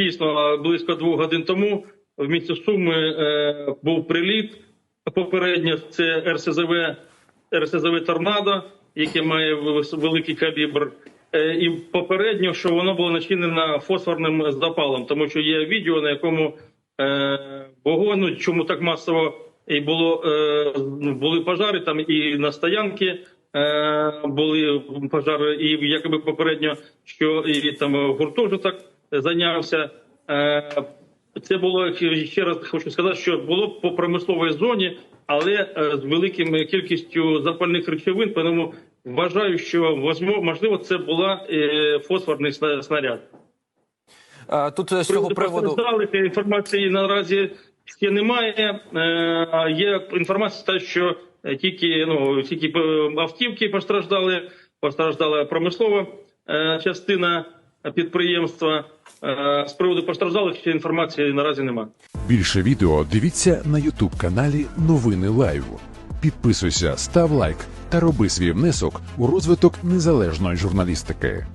Дійсно, близько двох годин тому в місті Суми е, був приліт. Попередньо це РСЗВ, РСЗВ Торнадо, яке має великий калібр. Е, і попередньо, що воно було начинено фосфорним запалом, тому що є відео, на якому е, вогонь, чому так масово і було е, були пожари там і на стоянки. Е, були пожари, і якоби попередньо, що і там гуртожиток зайнявся. Е, це було ще раз хочу сказати, що було по промисловій зоні, але е, з великим кількістю запальних речовин. Тому вважаю, що можливо це була е, фосфорний снаряд. Тут з цього приводу інформації наразі ще немає. Є інформація, що тільки ну тільки автівки постраждали, постраждала промислова частина підприємства. Е, З приводу постраждалих ще інформації наразі немає. Більше відео дивіться на Ютуб каналі Новини Лайв. Підписуйся, став лайк та роби свій внесок у розвиток незалежної журналістики.